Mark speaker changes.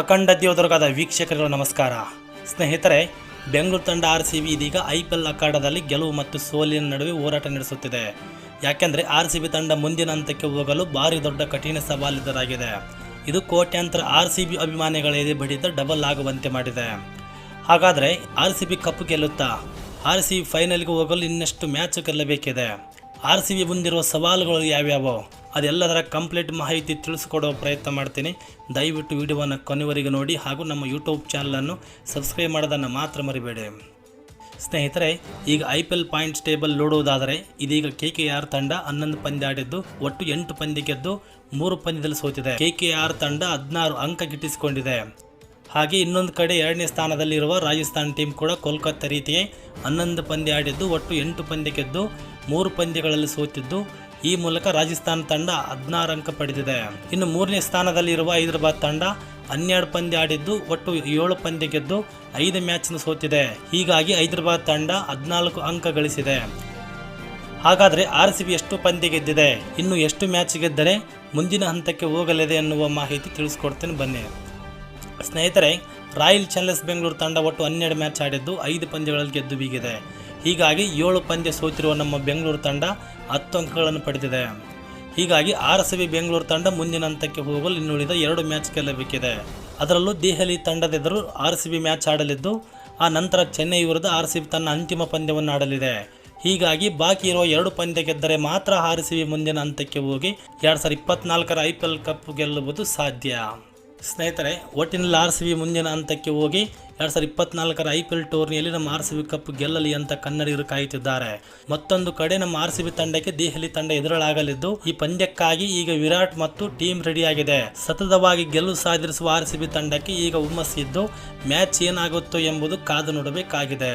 Speaker 1: ಅಖಂಡ ದೇವದುರ್ಗದ ವೀಕ್ಷಕರಿಗಳ ನಮಸ್ಕಾರ. ಸ್ನೇಹಿತರೆ, ಬೆಂಗಳೂರು ತಂಡ ಆರ್ ಸಿ ಬಿ ಇದೀಗ ಐ ಪಿ ಎಲ್ ಅಖಾಡದಲ್ಲಿ ಗೆಲುವು ಮತ್ತು ಸೋಲಿನ ನಡುವೆ ಹೋರಾಟ ನಡೆಸುತ್ತಿದೆ. ಯಾಕೆಂದರೆ ಆರ್ ಸಿ ಬಿ ತಂಡ ಮುಂದಿನ ಹಂತಕ್ಕೆ ಹೋಗಲು ಭಾರಿ ದೊಡ್ಡ ಕಠಿಣ ಸವಾಲಿದ್ದರಾಗಿದೆ ಇದು ಕೋಟ್ಯಾಂತರ ಆರ್ ಸಿ ಬಿ ಅಭಿಮಾನಿಗಳ ಎದೆ ಬಡಿದ ಡಬಲ್ ಆಗುವಂತೆ ಮಾಡಿದೆ. ಹಾಗಾದರೆ ಆರ್ ಸಿ ಬಿ ಕಪ್ ಗೆಲ್ಲುತ್ತಾ? ಆರ್ ಸಿ ಬಿ ಫೈನಲ್ಗೆ ಹೋಗಲು ಇನ್ನಷ್ಟು ಮ್ಯಾಚು ಗೆಲ್ಲಬೇಕಿದೆ? ಆರ್ ಸಿ ಬಿ ಮುಂದಿರುವ ಸವಾಲುಗಳು ಯಾವ್ಯಾವು? ಅದೆಲ್ಲದರ ಕಂಪ್ಲೀಟ್ ಮಾಹಿತಿ ತಿಳಿಸ್ಕೊಡೋ ಪ್ರಯತ್ನ ಮಾಡ್ತೀನಿ. ದಯವಿಟ್ಟು ವಿಡಿಯೋವನ್ನು ಕೊನೆವರೆಗೆ ನೋಡಿ ಹಾಗೂ ನಮ್ಮ ಯೂಟ್ಯೂಬ್ ಚಾನಲನ್ನು ಸಬ್ಸ್ಕ್ರೈಬ್ ಮಾಡೋದನ್ನು ಮಾತ್ರ ಮರಿಬೇಡಿ. ಸ್ನೇಹಿತರೆ, ಈಗ I P L points table ನೋಡುವುದಾದರೆ ಇದೀಗ ಕೆ ಕೆ ಆರ್ ತಂಡ ಹನ್ನೊಂದು ಪಂದ್ಯ ಆಡಿದ್ದು, ಒಟ್ಟು ಎಂಟು ಪಂದ್ಯ ಗೆದ್ದು ಮೂರು ಪಂದ್ಯದಲ್ಲಿ ಸೋತಿದೆ. ಕೆ ಕೆ ಆರ್ ತಂಡ ಹದಿನಾರು ಅಂಕ ಗಿಟ್ಟಿಸಿಕೊಂಡಿದೆ. ಹಾಗೆ ಇನ್ನೊಂದು ಕಡೆ ಎರಡನೇ ಸ್ಥಾನದಲ್ಲಿರುವ ರಾಜಸ್ಥಾನ್ ಟೀಮ್ ಕೂಡ ಕೋಲ್ಕತ್ತಾ ರೀತಿಯೇ ಹನ್ನೊಂದು ಪಂದ್ಯ ಆಡಿದ್ದು, ಒಟ್ಟು ಎಂಟು ಪಂದ್ಯ ಗೆದ್ದು ಮೂರು ಪಂದ್ಯಗಳಲ್ಲಿ ಸೋತಿದ್ದು ಈ ಮೂಲಕ ರಾಜಸ್ಥಾನ್ ತಂಡ ಹದಿನಾರು ಅಂಕ ಪಡೆದಿದೆ. ಇನ್ನು ಮೂರನೇ ಸ್ಥಾನದಲ್ಲಿರುವ ಹೈದರಾಬಾದ್ ತಂಡ ಹನ್ನೆರಡು ಪಂದ್ಯ ಆಡಿದ್ದು, ಒಟ್ಟು ಏಳು ಪಂದ್ಯ ಗೆದ್ದು ಐದು ಮ್ಯಾಚ್ನ ಸೋತಿದೆ. ಹೀಗಾಗಿ ಹೈದರಾಬಾದ್ ತಂಡ ಹದಿನಾಲ್ಕು ಅಂಕ ಗಳಿಸಿದೆ. ಹಾಗಾದರೆ ಆರ್ ಸಿ ಬಿ ಎಷ್ಟು ಪಂದ್ಯ ಗೆದ್ದಿದೆ? ಇನ್ನು ಎಷ್ಟು ಮ್ಯಾಚ್ ಗೆದ್ದರೆ ಮುಂದಿನ ಹಂತಕ್ಕೆ ಹೋಗಲಿದೆ ಎನ್ನುವ ಮಾಹಿತಿ ತಿಳಿಸ್ಕೊಡ್ತೇನೆ ಬನ್ನಿ. ಸ್ನೇಹಿತರೆ, ರಾಯಲ್ ಚಾಲೆಂಜರ್ಸ್ ಬೆಂಗಳೂರು ತಂಡ ಒಟ್ಟು ಹನ್ನೆರಡು ಮ್ಯಾಚ್ ಆಡಿದ್ದು, ಐದು ಪಂದ್ಯಗಳಲ್ಲಿ ಗೆದ್ದು ಬೀಗಿದೆ. ಹೀಗಾಗಿ ಏಳು ಪಂದ್ಯ ಸೋತಿರುವ ನಮ್ಮ ಬೆಂಗಳೂರು ತಂಡ ಹತ್ತು ಅಂಕಗಳನ್ನು ಪಡೆದಿದೆ. ಹೀಗಾಗಿ ಆರ್ ಸಿ ಬಿ ಬೆಂಗಳೂರು ತಂಡ ಮುಂದಿನ ಹಂತಕ್ಕೆ ಹೋಗಲು ಇನ್ನುಳಿದ ಎರಡು ಮ್ಯಾಚ್ ಗೆಲ್ಲಬೇಕಿದೆ. ಅದರಲ್ಲೂ ದೆಹಲಿ ತಂಡದೆದುರು ಆರ್ ಸಿ ಬಿ ಮ್ಯಾಚ್ ಆಡಲಿದ್ದು, ಆ ನಂತರ ಚೆನ್ನೈ ವಿರುದ್ಧ ಆರ್ ಸಿ ಬಿ ತನ್ನ ಅಂತಿಮ ಪಂದ್ಯವನ್ನು ಆಡಲಿದೆ. ಹೀಗಾಗಿ ಬಾಕಿ ಇರುವ ಎರಡು ಪಂದ್ಯ ಗೆದ್ದರೆ ಮಾತ್ರ ಆರ್ ಸಿ ಬಿ ಮುಂದಿನ ಹಂತಕ್ಕೆ ಹೋಗಿ ಎರಡು ಸಾವಿರದ ಇಪ್ಪತ್ನಾಲ್ಕರ ಐ ಪಿ ಎಲ್ ಕಪ್ ಗೆಲ್ಲುವುದು ಸಾಧ್ಯ. ಸ್ನೇಹಿತರೆ, ಒಟ್ಟಿನಲ್ಲಿ ಆರ್ ಸಿ ಬಿ ಮುಂದಿನ ಹಂತಕ್ಕೆ ಹೋಗಿ ಎರಡು ಸಾವಿರದ ಇಪ್ಪತ್ನಾಲ್ಕರ ಐ ಪಿ ಎಲ್ ಟೂರ್ನಿಯಲ್ಲಿ ನಮ್ಮ ಆರ್ ಸಿ ಬಿ ಕಪ್ ಗೆಲ್ಲಲಿ ಅಂತ ಕನ್ನಡಿಗರು ಕಾಯುತ್ತಿದ್ದಾರೆ. ಮತ್ತೊಂದು ಕಡೆ ನಮ್ಮ ಆರ್ ಸಿ ಬಿ ತಂಡಕ್ಕೆ ದೆಹಲಿ ತಂಡ ಎದುರಾಗಲಿದ್ದು, ಈ ಪಂದ್ಯಕ್ಕಾಗಿ ಈಗ ವಿರಾಟ್ ಮತ್ತು ಟೀಮ್ ರೆಡಿಯಾಗಿದೆ. ಸತತವಾಗಿ ಗೆಲುವು ಸಾಧಿಸುವ ಆರ್ ಸಿ ಬಿ ತಂಡಕ್ಕೆ ಈಗ ಹುಮ್ಮಸ್ಸಿದ್ದು, ಮ್ಯಾಚ್ ಏನಾಗುತ್ತೋ ಎಂಬುದು ಕಾದು ನೋಡಬೇಕಾಗಿದೆ.